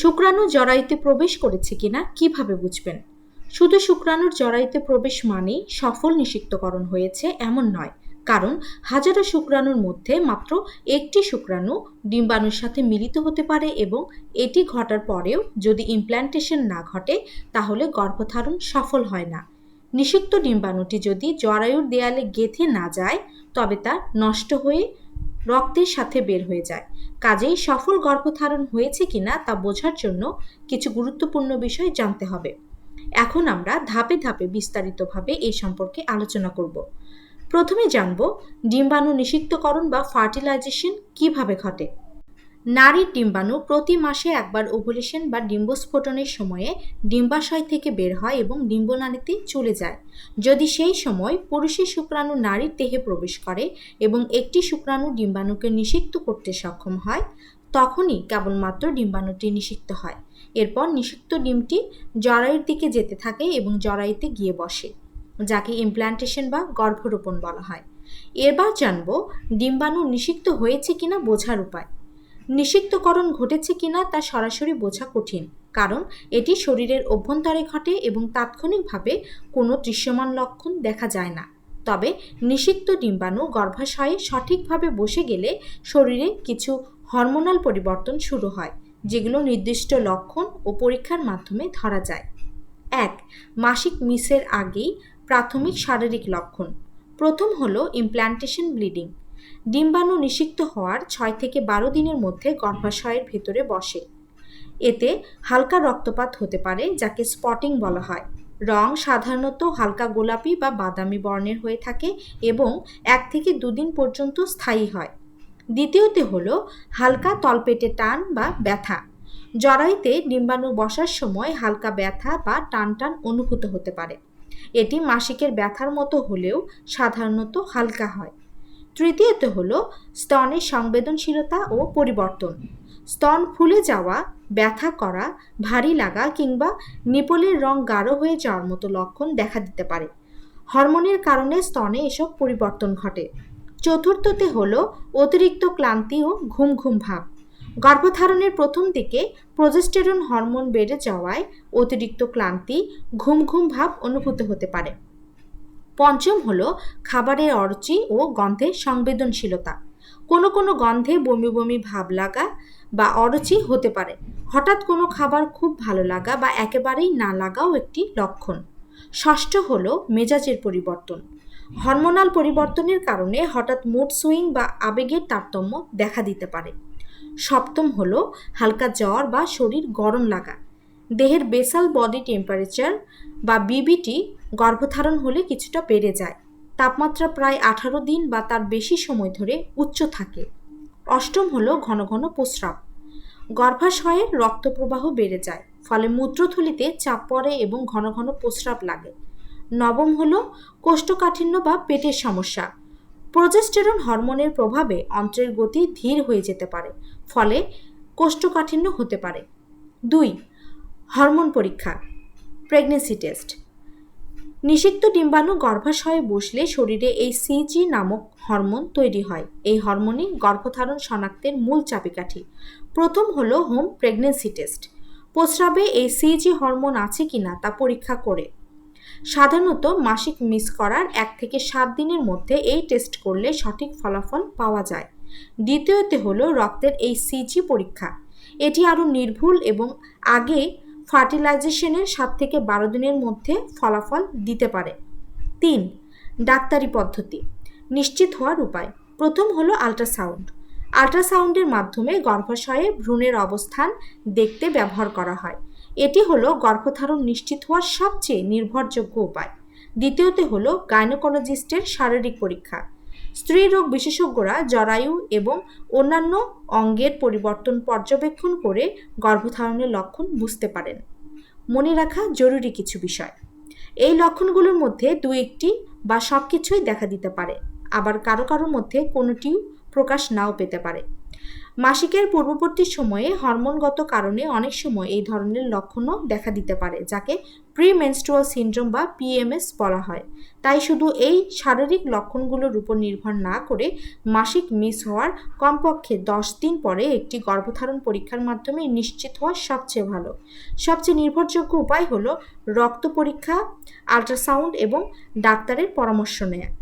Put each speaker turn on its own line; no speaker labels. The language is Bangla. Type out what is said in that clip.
শুক্রাণু জরায়ুতে প্রবেশ করেছে কিনা কীভাবে বুঝবেন? শুধু শুক্রাণুর জরায়ুতে প্রবেশ মানেই সফল নিষিক্তকরণ হয়েছে এমন নয়, কারণ হাজারো শুক্রাণুর মধ্যে মাত্র একটি শুক্রাণু ডিম্বাণুর সাথে মিলিত হতে পারে এবং এটি ঘটার পরেও যদি ইমপ্ল্যান্টেশন না ঘটে, তাহলে গর্ভধারণ সফল হয় না। নিষিক্ত ডিম্বাণুটি যদি জরায়ুর দেয়ালে গেঁথে না যায়, তবে তা নষ্ট হয়ে রক্তের সাথে বের হয়ে যায়। কাজেই সফল গর্ভধারণ হয়েছে কিনা তা বোঝার জন্য কিছু গুরুত্বপূর্ণ বিষয় জানতে হবে। এখন আমরা ধাপে ধাপে বিস্তারিতভাবে এই সম্পর্কে আলোচনা করব। প্রথমে জানব, ডিম্বাণু নিষিক্তকরণ বা ফার্টিলাইজেশন কীভাবে ঘটে? নারীর ডিম্বাণু প্রতি মাসে একবার ওভুলেশন বা ডিম্বস্ফোটনের সময়ে ডিম্বাশয় থেকে বের হয় এবং ডিম্বনালীতে চলে যায়। যদি সেই সময় পুরুষের শুক্রাণু নারীর দেহে প্রবেশ করে এবং একটি শুক্রাণু ডিম্বাণুকে নিষিক্ত করতে সক্ষম হয়, তখনই কেবলমাত্র ডিম্বাণুটি নিষিক্ত হয়। এরপর নিষিক্ত ডিমটি জরায়ুর দিকে যেতে থাকে এবং জরায়ুতে গিয়ে বসে, যাকে ইমপ্ল্যান্টেশন বা গর্ভরোপণ বলা হয়। এবার জানব ডিম্বাণু নিষিক্ত হয়েছে কিনা বোঝার উপায়। নিষিক্তকরণ ঘটেছে কিনা তা সরাসরি বোঝা কঠিন, কারণ এটি শরীরের অভ্যন্তরে ঘটে এবং তাৎক্ষণিকভাবে কোনো দৃশ্যমান লক্ষণ দেখা যায় না। তবে নিষিক্ত ডিম্বাণু গর্ভাশয়ে সঠিকভাবে বসে গেলে শরীরে কিছু হরমোনাল পরিবর্তন শুরু হয়, যেগুলো নির্দিষ্ট লক্ষণ ও পরীক্ষার মাধ্যমে ধরা যায়। এক, মাসিক মিসের আগেই প্রাথমিক শারীরিক লক্ষণ। প্রথম হলো ইমপ্ল্যান্টেশন ব্লিডিং ডিম্বাণু নিষিক্ত হওয়ার ছয় থেকে বারো দিনের মধ্যে গর্ভাশয়ের ভেতরে বসে। এতে হালকা রক্তপাত হতে পারে, যাকে স্পটিং বলা হয়। রং সাধারণত হালকা গোলাপি বা বাদামি বর্ণের হয়ে থাকে এবং এক থেকে দুদিন পর্যন্ত স্থায়ী হয়। দ্বিতীয়তে হলো হালকা তলপেটে টান বা ব্যথা। জরাইতে ডিম্বাণু বসার সময় হালকা ব্যথা বা টান টান অনুভূত হতে পারে। এটি মাসিকের ব্যথার মতো হলেও সাধারণত হালকা হয়। তৃতীয়ত হল স্তনের সংবেদনশীলতা ও পরিবর্তন। স্তন ফুলে যাওয়া, ব্যথা করা, ভারী লাগা কিংবা নিপলের রং গাঢ় হয়ে যাওয়ার মতো লক্ষণ দেখা দিতে পারে। হরমোনের কারণে স্তনে এসব পরিবর্তন ঘটে। চতুর্থতে হলো অতিরিক্ত ক্লান্তি ও ঘুম ঘুম ভাব। গর্ভধারণের প্রথম দিকে প্রজেস্টেরন হরমোন বেড়ে যাওয়ায় অতিরিক্ত ক্লান্তি ঘুম ঘুম ভাব অনুভূত হতে পারে। পঞ্চম হলো খাবারের অরুচি ও গন্ধে সংবেদনশীলতা। কোনো কোনো গন্ধে বমি বমি ভাব লাগা বা অরুচি হতে পারে। হঠাৎ কোনো খাবার খুব ভালো লাগা বা একেবারেই না লাগাও একটি লক্ষণ। ষষ্ঠ হলো মেজাজের পরিবর্তন। হরমোনাল পরিবর্তনের কারণে হঠাৎ মুড সুইং বা আবেগের তারতম্য দেখা দিতে পারে। সপ্তম হলো হালকা জ্বর বা শরীর গরম লাগা। দেহের বেসাল বডি টেম্পারেচার বা বিবিটি গর্ভধারণ হলে কিছুটা বেড়ে যায়। তাপমাত্রা প্রায় আঠারো দিন বা তার বেশি সময় ধরে উচ্চ থাকে। অষ্টম হল ঘন ঘন প্রস্রাব। গর্ভাশয়ের রক্ত প্রবাহ বেড়ে যায়, ফলে মূত্রথলিতে চাপ পড়ে এবং ঘন ঘন প্রস্রাব লাগে। নবম হল কোষ্ঠকাঠিন্য বা পেটের সমস্যা। প্রজেস্টেরন হরমোনের প্রভাবে অন্ত্রের গতি ধীর হয়ে যেতে পারে, ফলে কোষ্ঠকাঠিন্য হতে পারে। দুই, হরমোন পরীক্ষা। Pregnancy test. নিষিক্ত ডিম্বাণু গর্ভাশয়ে বসলে শরীরে এই সিজি নামক হরমোন তৈরি হয়। এই হরমোনই গর্ভধারণ শনাক্তের মূল চাবিকাঠি। প্রথম হলো হোম প্রেগনেন্সি টেস্ট। প্রস্রাবে এই সিজি হরমোন আছে কিনা তা পরীক্ষা করে। সাধারণত মাসিক মিস করার এক থেকে সাত দিনের মধ্যে এই টেস্ট করলে সঠিক ফলাফল পাওয়া যায়। দ্বিতীয়তে হলো রক্তের এই সিজি পরীক্ষা। এটি আরও নির্ভুল এবং আগে ফার্টিলাইজেশনের সাত থেকে বারো দিনের মধ্যে ফলাফল দিতে পারে। তিন, ডাক্তারি পদ্ধতি। নিশ্চিত হওয়ার উপায়। প্রথম হলো আল্ট্রাসাউন্ড। আল্ট্রাসাউন্ডের মাধ্যমে গর্ভাশয়ে ভ্রূণের অবস্থান দেখতে ব্যবহার করা হয়। এটি হলো গর্ভধারণ নিশ্চিত হওয়ার সবচেয়ে নির্ভরযোগ্য উপায়। দ্বিতীয়তে হলো গাইনোকোলজিস্টের শারীরিক পরীক্ষা। স্ত্রী রোগ বিশেষজ্ঞরা জরায়ু এবং অন্যান্য অঙ্গের পরিবর্তন পর্যবেক্ষণ করে গর্ভধারণের লক্ষণ বুঝতে পারেন। মনে রাখা জরুরি কিছু বিষয়। এই লক্ষণগুলোর মধ্যে দু একটি বা সব কিছুই দেখা দিতে পারে। আবার কারও কারও মধ্যে কোনোটিও প্রকাশ নাও পেতে পারে। মাসিকের পূর্ববর্তী সময়ে হরমোনগত কারণে অনেক সময় এই ধরনের লক্ষণও দেখা দিতে পারে, যাকে প্রিমেনস্ট্রুয়াল সিনড্রোম বা পিএমএস বলা হয়। তাই শুধু এই শারীরিক লক্ষণগুলোর উপর নির্ভর না করে মাসিক মিস হওয়ার কমপক্ষে দশ দিন পরে একটি গর্ভধারণ পরীক্ষার মাধ্যমে নিশ্চিত হওয়া সবচেয়ে ভালো। সবচেয়ে নির্ভরযোগ্য উপায় হলো রক্ত পরীক্ষা, আল্ট্রাসাউন্ড এবং ডাক্তারের পরামর্শ নেওয়া